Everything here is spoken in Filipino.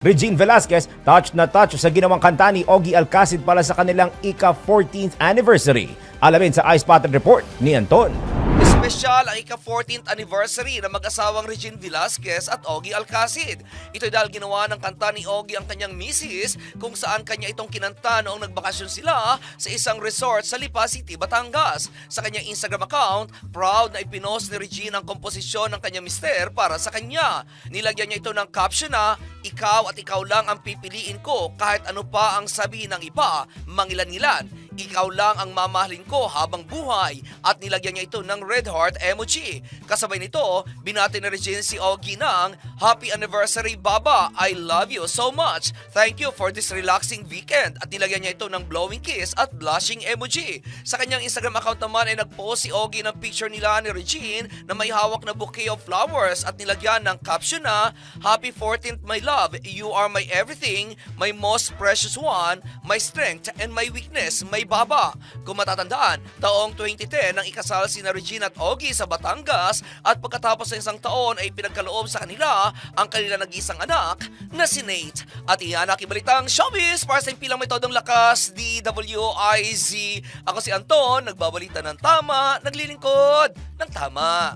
Regine Velasquez, touch na touch sa ginawang kanta ni Ogie Alcacid para sa kanilang ika-14th anniversary. Alamin sa iSpotted Report ni Anton. Espesyal ang ika-14th anniversary ng mag-asawang Regine Velasquez at Ogie Alcacid. Ito dahil ginawa ng kanta ni Ogie ang kanyang misis kung saan kanya itong kinanta noong nagbakasyon sila sa isang resort sa Lipa City, Batangas. Sa kanyang Instagram account, proud na ipinost ni Regine ang komposisyon ng kanyang mister para sa kanya. Nilagyan niya ito ng caption na, Ikaw at ikaw lang ang pipiliin ko kahit ano pa ang sabihin ng iba, mangilan-ngilan. Ikaw lang ang mamahalin ko habang buhay at nilagyan niya ito ng red heart emoji. Kasabay nito, binati ni Regine si Ogie ng Happy Anniversary Baba, I love you so much. Thank you for this relaxing weekend. At nilagyan niya ito ng blowing kiss at blushing emoji. Sa kanyang Instagram account naman ay nagpost si Ogie ng picture nila ni Regine na may hawak na bouquet of flowers at nilagyan ng caption na Happy 14th my love, you are my everything, my most precious one, my strength and my weakness, my baba. Kung matatandaan, taong 2010 nang ikasal si na Regine at Ogie sa Batangas at pagkatapos ng isang taon ay pinagkaloob sa kanila ang kanila nag-isang anak na si Nate. At iyan ang ibalitang showbiz para sa impilang metodong lakas, DWIZ. Ako si Anton, nagbabalita ng tama, naglilingkod ng tama.